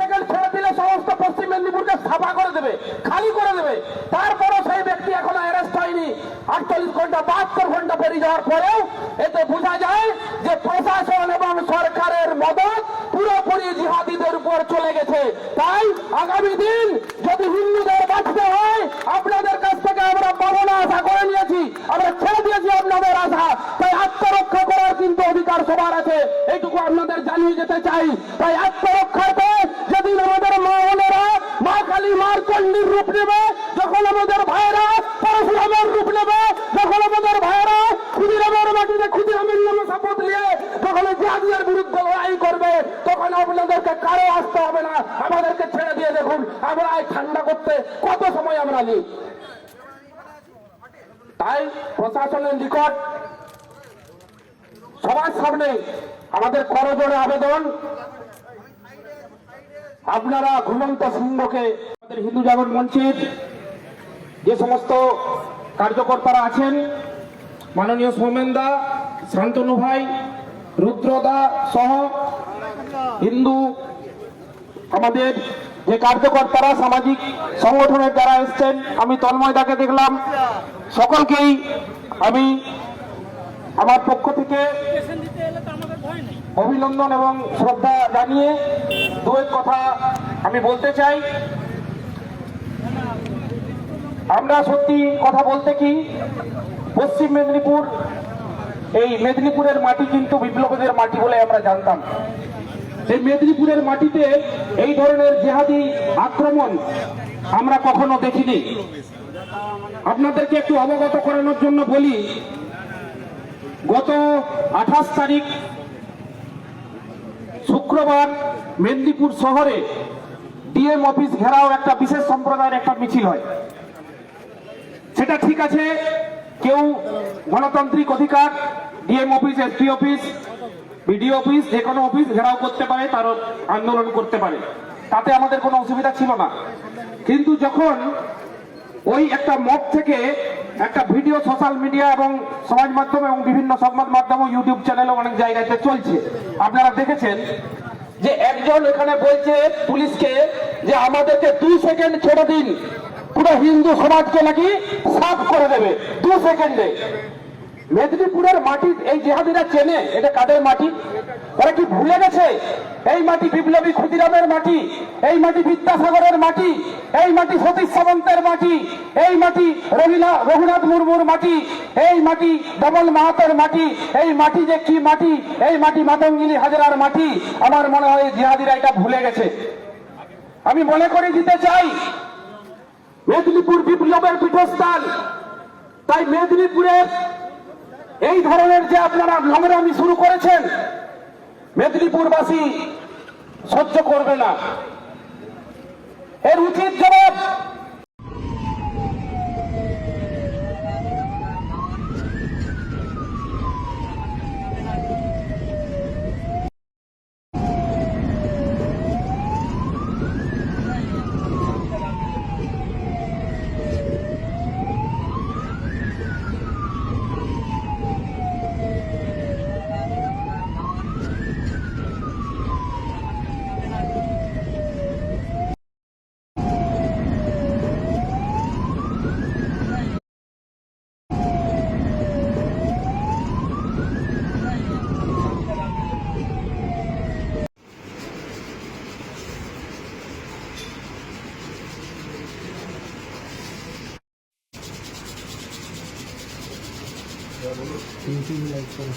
Second ছেড়ে দিলে সমস্ত পশ্চিম মেদিনীপুরকে সাফা করে দেবে, খালি করে দেবে। তারপরও সেই ব্যক্তি এখনও অ্যারেস্ট হয়নি। আটচল্লিশ ঘণ্টা, বাহাত্তর ঘণ্টা পেরিয়ে যাওয়ার পরেও এতে বোঝা যায় যে প্রশাসন এবং সরকারের মদত পুরোপুরি জিহাদিদের উপর চলে গেছে। তাই আগামী দিন যদি হিন্দুদের বাঁচতে হয়, আপনাদের কাছ থেকে আমরা পাবো আশা করে নিয়েছি। আমরা ছেড়ে দিয়েছি আপনাদের আশা। তাই আত্মরক্ষা করার কিন্তু অধিকার সবার আছে। এইটুকু আপনাদের জানিয়ে যেতে চাই। তাই আত্মরক্ষাতে যেদিন আমাদের মা বোনেরা মা কালী মার চণ্ডীর রূপ নেবে যখন আমাদের ভাইয়েরা পরশুরামের রূপ নেবে যখন আমাদের ভাইয়েরা ক্ষুদিরামের মাটিতে ক্ষুদিরামের নামে শপথ নিয়ে যখন জিহাদিদের বিরুদ্ধে লড়াই করবে, তখন আপনাদেরকে কারও আসতে হবে না? আমাদেরকে ছেড়ে দিয়ে দেখুন, আমরা এই ঠান্ডা করতে কত সময় আমরা নিই। তাই প্রশাসনের নিকট সবার সামনে আমাদের করজোড়ে আবেদন। আপনারা ঘুমন্ত সিংহকে আমাদের হিন্দু জাগরণ মঞ্চের যে সমস্ত কার্যকর্তারা আছেন, মাননীয় সৌমেনদা শান্তনু ভাই রুদ্রদা সহ হিন্দু, আমাদের যে কার্যকর্তারা, সামাজিক সংগঠনের যারা এসছেন, আমি তন্ময় তন্ময়দাকে দেখলাম। সকলকেই আমি আমার পক্ষ থেকে অভিনন্দন এবং শ্রদ্ধা জানিয়ে দুয়ের কথা আমি বলতে চাই। আমরা সত্যি কথা বলতে কি, পশ্চিম মেদিনীপুর, এই মেদিনীপুরের মাটি কিন্তু বিপ্লবীদের মাটি বলে আমরা জানতাম। সেই মেদিনীপুরের মাটিতে এই ধরনের জেহাদি আক্রমণ আমরা কখনো দেখিনি। আপনাদেরকে একটু অবগত করানোর জন্য বলি, গত আঠাশ তারিখ, শুক্রবার মেদিনীপুর শহরে ডিএম অফিস ঘেরাও একটা বিশেষ সম্প্রদায়ের একটা মিছিল হয়। সেটা ঠিক আছে। কেউ গণতান্ত্রিক অধিকার, DM office, SP office, BDO office, যে কোনো অফিস ঘেরাও করতে পারে, তার আন্দোলন করতে পারে। তাতে আমাদের কোনো অসুবিধা ছিল না। কিন্তু যখন ওই একটা মত থেকে একটা ভিডিও, সোশ্যাল মিডিয়া এবং সমাজ মাধ্যম এবং বিভিন্ন সংবাদ মাধ্যম ইউটিউব চ্যানেলে অনেক জায়গাতে চলছে। আপনারা দেখেছেন যে একজন এখানে বলছে পুলিশকে যে আমাদেরকে দু সেকেন্ড ছেড়ে দিন। পুরো হিন্দু সমাজকে নাকি সাফ করে দেবে। দু সেকেন্ডে। মেদিনীপুরের মাটি, এই জেহাদিরা চেনে, এটা কাদের মাটি? ওরা কি ভুলে গেছে? এই মাটি বিপ্লবী ক্ষুদিরামের মাটি, এই মাটি বিদ্যাসাগরের মাটি, এই মাটি সতীশ সামন্তের মাটি, এই মাটি রবিনা রঘুনাথ মুর্মুর মাটি, এই মাটি ডবল মাহাতের মাটি, এই মাটি যে কি মাটি, এই মাটি মাতঙ্গিনী হাজারার মাটি, আমার মনে হয় জিহাদিরা এটা ভুলে গেছে। আমি মনে করে দিতে চাই মেদিনীপুর বিপ্লবের পীঠস্থান। তাই মেদিনীপুরে এই ধরনের যে আপনারা নোংরামি শুরু করেছেন, মেদিনীপুরবাসী সহ্য করবে না। তিন তিন লাইক করো